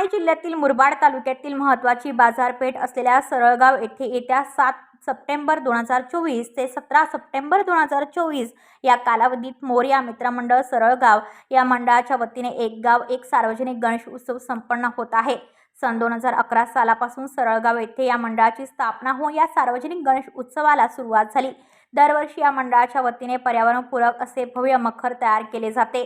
ठाणे जिल्ह्यातील मुरबाड तालुक्यातील महत्त्वाची बाजारपेठ असलेल्या सरळगाव येथे येत्या सात सप्टेंबर दोन हजार चोवीस ते सतरा सप्टेंबर दोन हजार चोवीस या कालावधीत मोर्या मित्रमंडळ सरळगाव या मंडळाच्या वतीने एक गाव एक सार्वजनिक गणेश उत्सव संपन्न होत आहे. सन दोन हजार अकरा सालापासून सरळगाव येथे या मंडळाची स्थापना होऊन या सार्वजनिक गणेश उत्सवाला सुरुवात झाली. दरवर्षी या मंडळाच्या वतीने पर्यावरणपूरक असे भव्य मखर तयार केले जाते.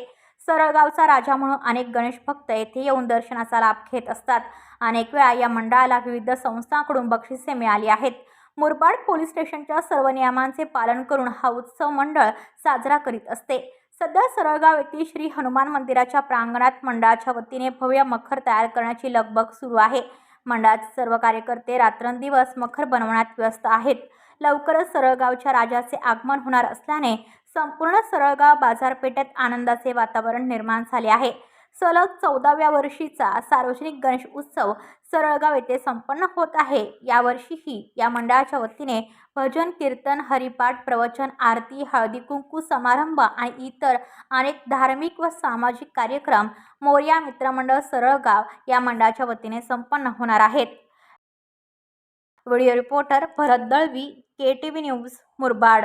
सरळगावचा राजा म्हणून अनेक गणेश भक्त येथे येऊन दर्शनाचा लाभ घेत असतात. अनेक वेळा या मंडळाला विविध संस्थांकडून बक्षिसे मिळाली आहेत. मुरबाड पोलीस स्टेशनच्या सर्व नियमांचे पालन करून हा उत्सव मंडळ साजरा करीत असते. सध्या सरळगाव येथील श्री हनुमान मंदिराच्या प्रांगणात मंडळाच्या वतीने भव्य मखर तयार करण्याची लगबग सुरू आहे. मंडळाचे सर्व कार्यकर्ते रात्रंदिवस मखर बनवण्यात व्यस्त आहेत. लवकरच सरळगावच्या राजाचे आगमन होणार असल्याने संपूर्ण सरळगाव बाजारपेठेत आनंदाचे वातावरण निर्माण झाले आहे. सलग चौदाव्या वर्षीचा सार्वजनिक गणेश उत्सव सरळगाव येथे संपन्न होत आहे. यावर्षीही या मंडळाच्या वतीने भजन कीर्तन हरिपाठ प्रवचन आरती हळदी कुंकू समारंभ आणि इतर अनेक धार्मिक व सामाजिक कार्यक्रम मोर्या मित्रमंडळ सरळगाव या मंडळाच्या वतीने संपन्न होणार आहेत. Video reporter Bharat Dalvi K T V news Murbad.